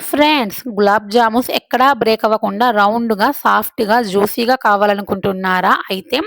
Friends gulab jamuns ఎక్కడా break అవ్వకుండా రౌండ్గా సాఫ్ట్గా జ్యూసీగా కావాలనుకుంటున్నారా? అయితే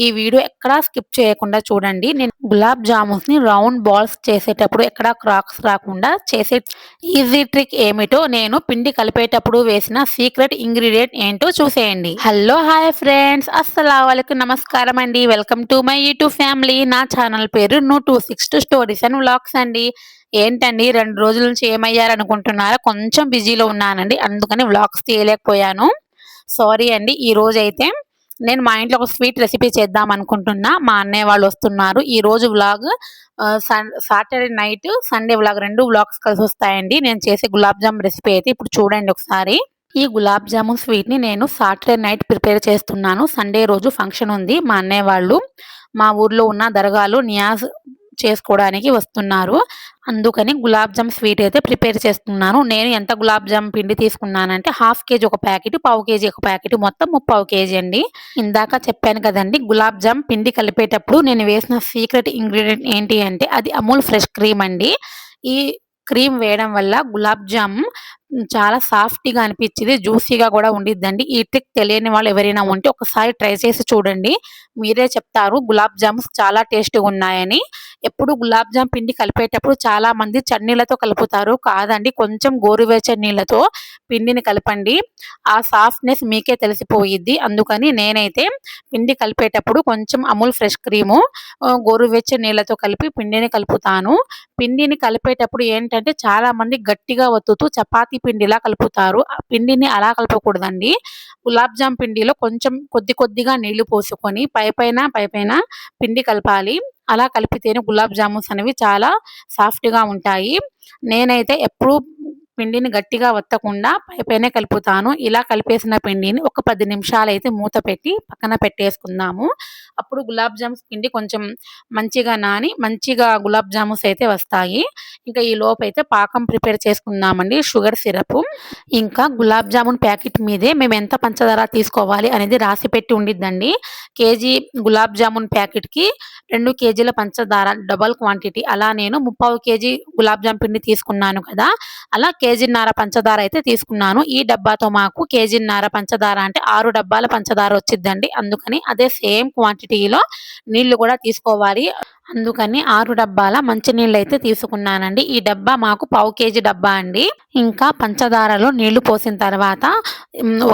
ఈ వీడియో ఎక్కడా స్కిప్ చేయకుండా చూడండి. నేను గులాబ్ జామున్స్ని రౌండ్ బాల్స్ చేసేటప్పుడు ఎక్కడా క్రాక్స్ రాకుండా చేసే ఈజీ ట్రిక్ ఏమిటో నేను పిండి కలిపేటప్పుడు వేసిన సీక్రెట్ ఇంగ్రీడియంట్ ఏంటో చూసేయండి. Hello hi friends. అస్సలం నమస్కారం అండి. Welcome to my YouTube family. నా ఛానల్ పేరు నూ two six two stories and vlogs అండి. ఏంటండి రెండు రోజుల నుంచి ఏమయ్యారనుకుంటున్నారా? కొంచెం బిజీలో ఉన్నానండి అందుకని వ్లాగ్స్ తీయలేకపోయాను. సారీ అండి ఈ రోజు అయితే నేను మా ఇంట్లో ఒక స్వీట్ రెసిపీ చేద్దాం అనుకుంటున్నా. మా అన్నయ్య వాళ్ళు వస్తున్నారు. ఈ రోజు vlog Saturday night Sunday vlog రెండు వ్లాగ్స్ కలిసి వస్తాయండి. నేను చేసే గులాబ్ జామ్ రెసిపీ అయితే ఇప్పుడు చూడండి ఒకసారి. ఈ గులాబ్ జామున్ స్వీట్ని నేను సాటర్డే నైట్ ప్రిపేర్ చేస్తున్నాను. సండే రోజు ఫంక్షన్ ఉంది మా అన్నయ్య వాళ్ళు. మా ఊర్లో ఉన్న దర్గాలు నియాజ్ చేసుకోవడానికి వస్తున్నారు. అందుకని గులాబ్ జామ్ స్వీట్ అయితే ప్రిపేర్ చేస్తున్నాను. నేను ఎంత గులాబ్ జామ్ పిండి తీసుకున్నానంటే హాఫ్ కేజీ ఒక ప్యాకెట్ పావు కేజీ ఒక ప్యాకెట్ మొత్తం ముప్పావు కేజీ అండి. ఇందాక చెప్పాను కదండి గులాబ్ జామ్ పిండి కలిపేటప్పుడు నేను వేసిన సీక్రెట్ ఇంగ్రీడియంట్ ఏంటి అంటే అది అమూల్ ఫ్రెష్ క్రీమ్ అండి. ఈ క్రీమ్ వేయడం వల్ల గులాబ్ జామ్ చాలా సాఫ్ట్గా అనిపించింది జ్యూసీగా కూడా ఉండిద్దండి. ఈ ట్రిక్ తెలియని వాళ్ళు ఎవరైనా ఉంటే ఒకసారి ట్రై చేసి చూడండి. మీరే చెప్తారు. గులాబ్ జామ్స్ చాలా టేస్ట్గా ఉన్నాయని. ఎప్పుడు గులాబ్ జామ్ పిండి కలిపేటప్పుడు చాలా మంది చన్నీళ్ళతో కలుపుతారు. కాదండి కొంచెం గోరువెచ్చని నీళ్ళతో పిండిని కలపండి. ఆ సాఫ్ట్నెస్ మీకే తెలిసిపోయిద్ది. అందుకని నేనైతే పిండి కలిపేటప్పుడు కొంచెం అమూల్ ఫ్రెష్ క్రీము గోరువెచ్చని నీళ్ళతో కలిపి పిండిని కలుపుతాను. పిండిని కలిపేటప్పుడు ఏంటంటే చాలా మంది గట్టిగా ఒత్తుతూ చపాతీ పిండిలా కలుపుతారు. ఆ పిండిని అలా కలపకూడదండి. గులాబ్ జామ్ పిండిలో కొంచెం కొద్ది కొద్దిగా నీళ్ళు పోసుకొని పైపైన పైపైన పిండి కలపాలి. అలా కలిపితేనే గులాబ్ జామున్స్ అనేవి చాలా సాఫ్ట్గా ఉంటాయి. నేనైతే ఎప్పుడూ పిండిని గట్టిగా వత్తకుండా పైపైనే కలుపుతాను. ఇలా కలిపేసిన పిండిని ఒక పది నిమిషాలు అయితే మూత పెట్టి పక్కన పెట్టేసుకుందాము. అప్పుడు గులాబ్ జామ్స్ పిండి కొంచెం మంచిగా నాని మంచిగా గులాబ్ జామున్స్ అయితే వస్తాయి. ఇంకా ఈ లోపు అయితే పాకం ప్రిపేర్ చేసుకుందామండి షుగర్ సిరప్. ఇంకా గులాబ్ జామున్ ప్యాకెట్ మీదే మేము ఎంత పంచదార తీసుకోవాలి అనేది రాసి పెట్టి ఉండిద్దండి. కేజీ గులాబ్ జామున్ ప్యాకెట్కి రెండు కేజీల పంచదార డబల్ క్వాంటిటీ. అలా నేను ముప్పావు కేజీ గులాబ్ జామ్ పిండి తీసుకున్నాను కదా అలా కేజీన్నర పంచదార అయితే తీసుకున్నాను. ఈ డబ్బాతో మాకు కేజీన్నర పంచదార అంటే ఆరు డబ్బాల పంచదార వచ్చిందండి అందుకని అదే సేమ్ క్వాంటిటీలో నీళ్ళు కూడా తీసుకోవాలి. అందుకని ఆరు డబ్బాల మంచినీళ్ళు అయితే తీసుకున్నానండి. ఈ డబ్బా మాకు పావు కేజీ డబ్బా అండి. ఇంకా పంచదారలో నీళ్ళు పోసిన తర్వాత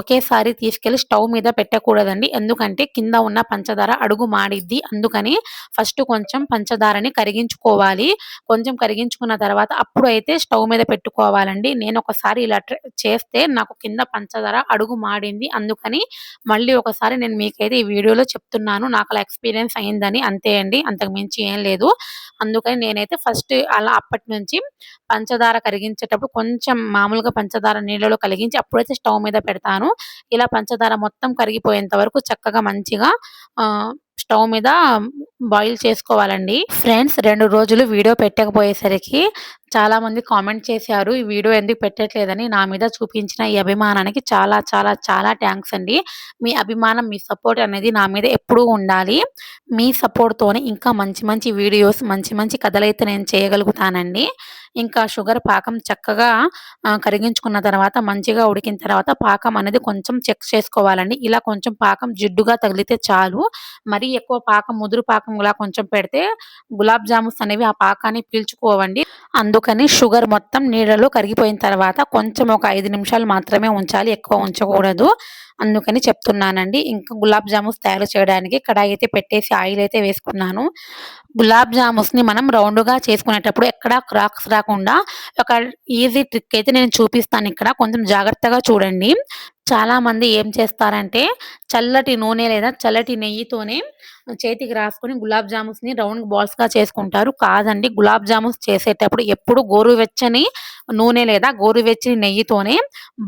ఒకేసారి తీసుకెళ్ళి స్టవ్ మీద పెట్టకూడదండి. ఎందుకంటే కింద ఉన్న పంచదార అడుగు మాడిద్ది. అందుకని ఫస్ట్ కొంచెం పంచదారని కరిగించుకోవాలి. కొంచెం కరిగించుకున్న తర్వాత అప్పుడు అయితే స్టవ్ మీద పెట్టుకోవాలండి. నేను ఒకసారి ఇలా చేస్తే నాకు కింద పంచదార అడుగు మాడింది. అందుకని మళ్ళీ ఒకసారి నేను మీకైతే ఈ వీడియోలో చెప్తున్నాను. నాకు అలా ఎక్స్పీరియన్స్ అయిందని అంతే అండి. అంతకు మించి ఏం లేదు. అందుకని నేనైతే ఫస్ట్ అలా అప్పటి నుంచి పంచదార కరిగించేటప్పుడు కొంచెం మామూలుగా పంచదార నీళ్ళలో కలిగించి అప్పుడైతే స్టవ్ మీద పెడతాను. ఇలా పంచదార మొత్తం కరిగిపోయేంత వరకు చక్కగా మంచిగా స్టవ్ మీద బాయిల్ చేసుకోవాలండి. ఫ్రెండ్స్ రెండు రోజులు వీడియో పెట్టకపోయేసరికి చాలా మంది కామెంట్ చేశారు ఈ వీడియో ఎందుకు పెట్టట్లేదని? నా మీద చూపించిన ఈ అభిమానానికి చాలా చాలా చాలా థ్యాంక్స్ అండి. మీ అభిమానం మీ సపోర్ట్ అనేది నా మీద ఎప్పుడూ ఉండాలి. మీ సపోర్ట్తోనే ఇంకా మంచి మంచి వీడియోస్ మంచి మంచి కథలైతే నేను చేయగలుగుతానండి. ఇంకా షుగర్ పాకం చక్కగా కరిగించుకున్న తర్వాత మంచిగా ఉడికిన తర్వాత పాకం అనేది కొంచెం చెక్ చేసుకోవాలండి. ఇలా కొంచెం పాకం జిడ్డుగా తగిలితే చాలు. మరీ ఎక్కువ పాకం ముదురు పాకం ఇలా కొంచెం పెడితే గులాబ్ జామున్స్ అనేవి ఆ పాకాన్ని పీల్చుకోవండి. అందుకని షుగర్ మొత్తం నీళ్ళలో కరిగిపోయిన తర్వాత కొంచెం ఒక ఐదు నిమిషాలు మాత్రమే ఉంచాలి. ఎక్కువ ఉంచకూడదు. అందుకని చెప్తున్నానండి. ఇంకా గులాబ్ జామున్స్ తయారు చేయడానికి కడాయి అయితే పెట్టేసి ఆయిల్ అయితే వేసుకున్నాను. గులాబ్ జామున్స్ని మనం రౌండ్గా చేసుకునేటప్పుడు ఎక్కడ క్రాక్స్ రాకుండా ఒక ఈజీ ట్రిక్ అయితే నేను చూపిస్తాను ఇక్కడ. కొంచెం జాగ్రత్తగా చూడండి. చాలా మంది ఏం చేస్తారంటే చల్లటి నూనె లేదా చల్లటి నెయ్యితోనే చేతికి రాసుకొని గులాబ్ జామున్స్ని రౌండ్ బాల్స్గా చేసుకుంటారు. కాదండి గులాబ్ జామున్స్ చేసేటప్పుడు ఎప్పుడు గోరువెచ్చని నూనె లేదా గోరువెచ్చని నెయ్యితోనే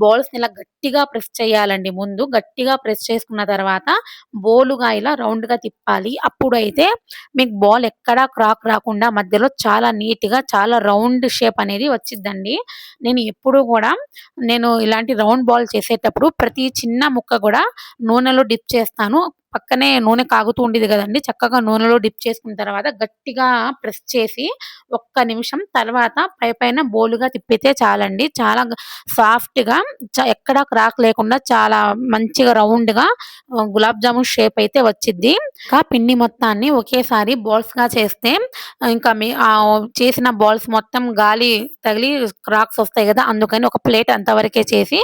బాల్స్ని ఇలా గట్టిగా ప్రెస్ చేయాలండి ముందు. గట్టిగా ప్రెస్ చేసుకున్న తర్వాత బోలుగా ఇలా రౌండ్గా తిప్పాలి. అప్పుడు అయితే మీకు బాల్ ఎక్కడా క్రాక్ రాకుండా మధ్యలో చాలా నీట్గా చాలా రౌండ్ షేప్ అనేది వచ్చిందండి నేను ఎప్పుడు కూడా నేను ఇలాంటి రౌండ్ బాల్ చేసేటప్పుడు ప్రతి చిన్న ముక్క కూడా నూనెలో డిప్ చేస్తాను. పక్కనే నూనె కాగుతూ ఉండేది కదండి. చక్కగా నూనెలో డిప్ చేసుకున్న తర్వాత గట్టిగా ప్రెస్ చేసి ఒక్క నిమిషం తర్వాత పై పైన బోలుగా తిప్పితే చాలండి. చాలా సాఫ్ట్గా ఎక్కడా క్రాక్ లేకుండా చాలా మంచిగా రౌండ్గా గులాబ్ జామున్ షేప్ అయితే వచ్చింది ఇంకా పిండి మొత్తాన్ని ఒకేసారి బాల్స్గా చేస్తే ఇంకా మీ చేసిన బాల్స్ మొత్తం గాలి తగిలి క్రాక్స్ వస్తాయి కదా అందుకని ఒక ప్లేట్ అంతవరకే చేసి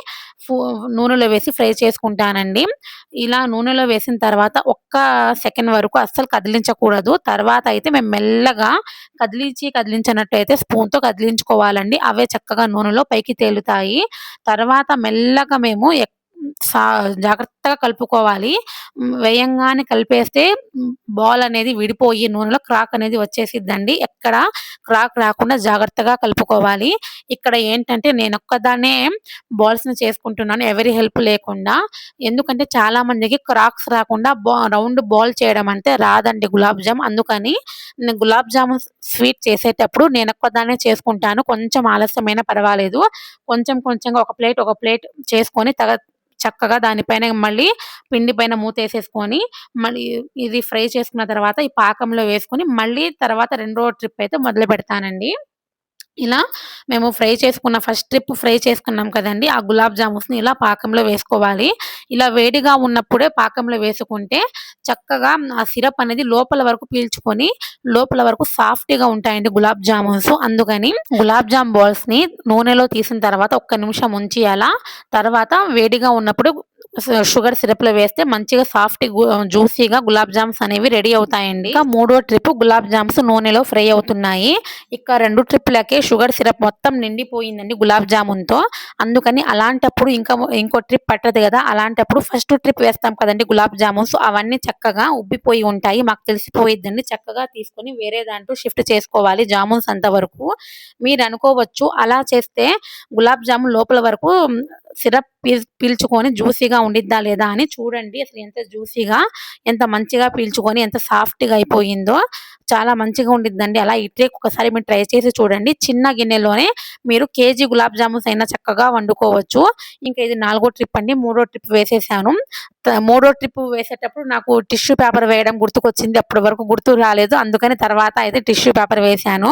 నూనెలో వేసి ఫ్రై చేసుకుంటానండి. ఇలా నూనెలో వేసిన తర్వాత తర్వాత ఒక్క సెకండ్ వరకు అస్సలు కదిలించకూడదు. తర్వాత అయితే మేము మెల్లగా కదిలించి కదిలించినట్టు అయితే స్పూన్తో కదిలించుకోవాలండి. అవే చక్కగా నూనెలో పైకి తేలుతాయి. తర్వాత మెల్లగా మేము సా జాగ్రత్తగా కలుపుకోవాలి. వేయంగానే కలిపేస్తే బాల్ అనేది విడిపోయి నూనెలో క్రాక్ అనేది వచ్చేసిద్దండి. ఎక్కడ క్రాక్ రాకుండా జాగ్రత్తగా కలుపుకోవాలి. ఇక్కడ ఏంటంటే నేను ఒక్కదాన్నే బాల్స్ని చేసుకుంటున్నాను. ఎవరి హెల్ప్ లేకుండా. ఎందుకంటే చాలా మందికి క్రాక్స్ రాకుండా బా రౌండ్ బాల్ చేయడం అంటే రాదండి గులాబ్ జామ్. అందుకని నేను గులాబ్ జామున్ స్వీట్ చేసేటప్పుడు నేను ఒక్కదాన్నే చేసుకుంటాను. కొంచెం ఆలస్యమైన పర్వాలేదు. కొంచెం కొంచెంగా ఒక ప్లేట్ ఒక ప్లేట్ చేసుకొని తగ చక్కగా దానిపైన మళ్ళీ పిండి పైన మూతేసేసుకొని మళ్ళీ ఇది ఫ్రై చేసుకున్న తర్వాత ఈ పాకంలో వేసుకొని మళ్ళీ తర్వాత రెండో ట్రిప్ అయితే మొదలు పెడతానండి ఇలా మేము ఫ్రై చేసుకున్న ఫస్ట్ ట్రిప్ ఫ్రై చేసుకున్నాం కదండి. ఆ గులాబ్ జామున్స్ని ఇలా పాకంలో వేసుకోవాలి. ఇలా వేడిగా ఉన్నప్పుడే పాకంలో వేసుకుంటే చక్కగా ఆ సిరప్ అనేది లోపల వరకు పీల్చుకొని లోపల వరకు సాఫ్ట్గా ఉంటాయండి గులాబ్ జామున్స్. అందుకని గులాబ్ జామ్ బాల్స్ని నూనెలో తీసిన తర్వాత ఒక్క నిమిషం ఉంచి అలా తర్వాత వేడిగా ఉన్నప్పుడు షుగర్ సిరప్లో వేస్తే మంచిగా సాఫ్ట్ జ్యూసీగా గులాబ్ జామ్స్ అనేవి రెడీ అవుతాయండి. ఇంకా మూడో ట్రిప్ గులాబ్ జామ్స్ నూనెలో ఫ్రై అవుతున్నాయి. ఇక రెండు ట్రిప్లకే షుగర్ సిరప్ మొత్తం నిండిపోయిందండి గులాబ్ జామున్తో. అందుకని అలాంటప్పుడు ఇంకా ఇంకో ట్రిప్ పట్టదు కదా అలాంటప్పుడు ఫస్ట్ ట్రిప్ వేస్తాం కదండి గులాబ్ జామున్స్. అవన్నీ చక్కగా ఉబ్బిపోయి ఉంటాయి. మాకు తెలిసిపోయిద్దండి చక్కగా తీసుకొని వేరే దాంట్లో షిఫ్ట్ చేసుకోవాలి జామున్స్ అంతవరకు మీరు అనుకోవచ్చు అలా చేస్తే గులాబ్ జామున్ లోపల వరకు సిరప్ పీల్చుకొని జ్యూసీగా ఉండిద్దా లేదా అని చూడండి. అసలు ఎంత జ్యూసీగా ఎంత మంచిగా పీల్చుకొని ఎంత సాఫ్ట్గా అయిపోయిందో. చాలా మంచిగా ఉండిద్దండి. అలా ఇట్లే ఒకసారి మీరు ట్రై చేసి చూడండి. చిన్న గిన్నెలోనే మీరు కేజీ గులాబ్ జామున్స్ అయినా చక్కగా వండుకోవచ్చు. ఇంకా ఇది నాలుగో ట్రిప్ అండి. మూడో ట్రిప్ వేసేసాను. మూడో ట్రిప్ వేసేటప్పుడు నాకు టిష్యూ పేపర్ వేయడం గుర్తుకొచ్చింది. అప్పటి వరకు గుర్తు రాలేదు. అందుకని తర్వాత అయితే టిష్యూ పేపర్ వేశాను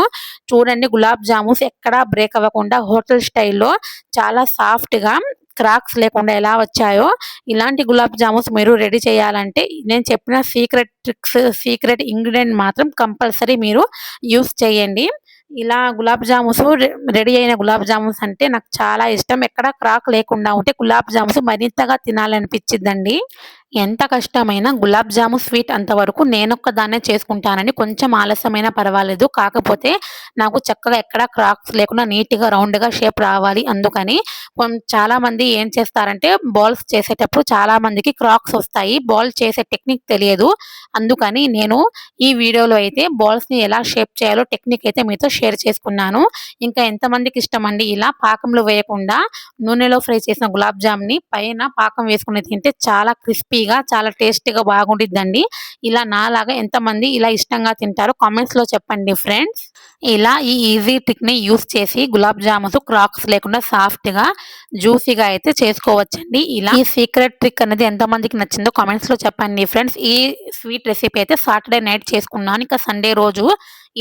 చూడండి గులాబ్ జామున్స్ ఎక్కడా బ్రేక్ అవ్వకుండా హోటల్ స్టైల్లో చాలా సాఫ్ట్గా క్రాక్స్ లేకుండా ఎలా వచ్చాయో ఇలాంటి గులాబ్ జామున్స్ మీరు రెడీ చేయాలంటే నేను చెప్పిన సీక్రెట్ ట్రిక్స్ సీక్రెట్ ఇంగ్రీడియంట్ మాత్రం కంపల్సరీ మీరు యూస్ చేయండి. ఇలా గులాబ్ జామున్స్ రెడీ అయిన గులాబ్ జామున్స్ అంటే నాకు చాలా ఇష్టం. ఎక్కడ క్రాక్ లేకుండా ఉంటే గులాబ్ జామున్స్ మరింతగా తినాలనిపించిందండి ఎంత కష్టమైనా గులాబ్ జాము స్వీట్ అంతవరకు నేనొక్కదాన్నే చేసుకుంటానని కొంచెం ఆలస్యమైనా పర్వాలేదు. కాకపోతే నాకు చక్కగా ఎక్కడ క్రాక్స్ లేకుండా నీట్గా రౌండ్గా షేప్ రావాలి. అందుకని చాలామంది ఏం చేస్తారంటే బాల్స్ చేసేటప్పుడు చాలామందికి క్రాక్స్ వస్తాయి. బాల్ చేసే టెక్నిక్ తెలియదు. అందుకని నేను ఈ వీడియోలో అయితే బాల్స్ని ఎలా షేప్ చేయాలో టెక్నిక్ అయితే మీతో షేర్ చేసుకున్నాను. ఇంకా ఎంతమందికి ఇష్టం అండి ఇలా పాకంలో వేయకుండా నూనెలో ఫ్రై చేసిన గులాబ్ జామ్ని పైన పాకం వేసుకుని తింటే చాలా క్రిస్పీ క్రిస్పీగా చాలా టేస్టీగా బాగుండిద్దండి. ఇలా నాలాగా ఎంతమంది ఇలా ఇష్టంగా తింటారో కామెంట్స్లో చెప్పండి ఫ్రెండ్స్. ఇలా ఈ ఈజీ ట్రిక్ని యూస్ చేసి గులాబ్ జామున్స్ క్రాక్స్ లేకుండా సాఫ్ట్గా జ్యూసీగా అయితే చేసుకోవచ్చండి. ఇలా ఈ సీక్రెట్ ట్రిక్ అనేది ఎంతమందికి నచ్చిందో కామెంట్స్లో చెప్పండి ఫ్రెండ్స్. ఈ స్వీట్ రెసిపీ అయితే సాటర్డే నైట్ చేసుకున్నాను. ఇంకా సండే రోజు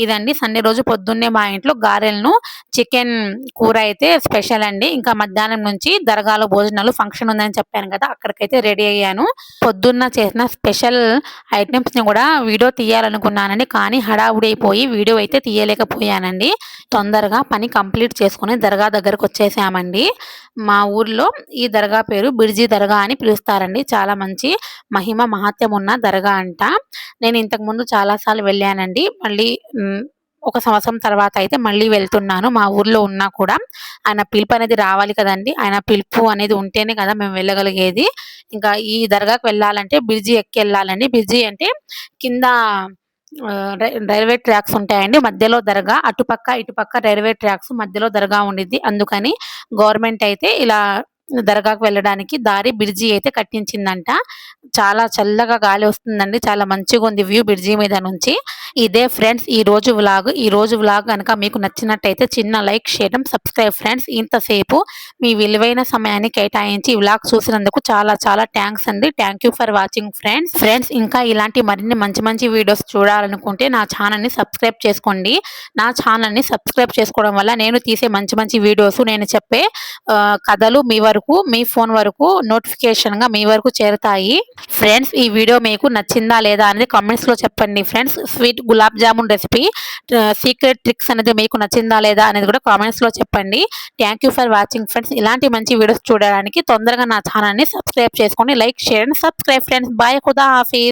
ఇదండి. సండే రోజు పొద్దున్నే మా ఇంట్లో గారెలను చికెన్ కూర అయితే స్పెషల్ అండి. ఇంకా మధ్యాహ్నం నుంచి దర్గాలో భోజనాలు ఫంక్షన్ ఉందని చెప్పాను కదా అక్కడికైతే రెడీ అయ్యాను. పొద్దున్న చేసిన స్పెషల్ ఐటమ్స్ని కూడా వీడియో తీయాలనుకున్నానండి. కానీ హడావుడి అయిపోయి వీడియో అయితే తీయలేకపోయానండి. తొందరగా పని కంప్లీట్ చేసుకుని దర్గా దగ్గరకు వచ్చేసామండి. మా ఊర్లో ఈ దర్గా పేరు బిర్జీ దర్గా అని పిలుస్తారండి. చాలా మంచి మహిమ మహాత్యం ఉన్న దర్గా అంట. నేను ఇంతకుముందు చాలాసార్లు వెళ్ళానండి. మళ్ళీ ఒక సంవత్సరం తర్వాత అయితే మళ్ళీ వెళ్తున్నాను. మా ఊర్లో ఉన్నా కూడా ఆయన పిలుపు అనేది రావాలి కదండి. ఆయన పిలుపు అనేది ఉంటేనే కదా మేము వెళ్ళగలిగేది. ఇంకా ఈ దర్గాకు వెళ్ళాలంటే బ్రిడ్జి ఎక్కి వెళ్ళాలండి. బ్రిడ్జి అంటే కింద రైల్వే ట్రాక్స్ ఉంటాయండి. మధ్యలో దర్గా అటుపక్క ఇటుపక్క రైల్వే ట్రాక్స్ మధ్యలో దర్గా ఉండిద్ది. అందుకని గవర్నమెంట్ అయితే ఇలా దర్గాకు వెళ్ళడానికి దారి బ్రిడ్జి అయితే కట్టించిందంట. చాలా చల్లగా గాలి వస్తుందండి. చాలా మంచిగా ఉంది వ్యూ బ్రిడ్జి మీద నుంచి. ఇదే ఫ్రెండ్స్ ఈ రోజు వ్లాగ్. ఈ రోజు వ్లాగ్ కనుక మీకు నచ్చినట్టయితే చిన్న లైక్ చేయడం సబ్స్క్రైబ్. ఫ్రెండ్స్ ఇంతసేపు మీ విలువైన సమయాన్ని కేటాయించి వ్లాగ్ చూసినందుకు చాలా చాలా థ్యాంక్స్ అండి. Thank you for watching friends friends ఇంకా ఇలాంటి మరిన్ని మంచి మంచి వీడియోస్ చూడాలనుకుంటే నా ఛానల్ని సబ్స్క్రైబ్ చేసుకోండి. నా ఛానల్ని సబ్స్క్రైబ్ చేసుకోవడం వల్ల నేను తీసే మంచి మంచి వీడియోస్ నేను చెప్పే కథలు మీ వరకు మీ ఫోన్ వరకు నోటిఫికేషన్గా మీ వరకు చేరుతాయి. ఫ్రెండ్స్ ఈ వీడియో మీకు నచ్చిందా లేదా అనేది కామెంట్స్లో చెప్పండి friends sweet gulab jamun recipe secret tricks అనేది మీకు నచ్చిందా లేదా అనేది కూడా కామెంట్స్లో చెప్పండి. Thank you for watching friends ఇలాంటి మంచి వీడియోస్ చూడడానికి తొందరగా నా ఛానల్ని సబ్స్క్రైబ్ చేసుకోండి. Like share and subscribe friends bye Khuda Hafeez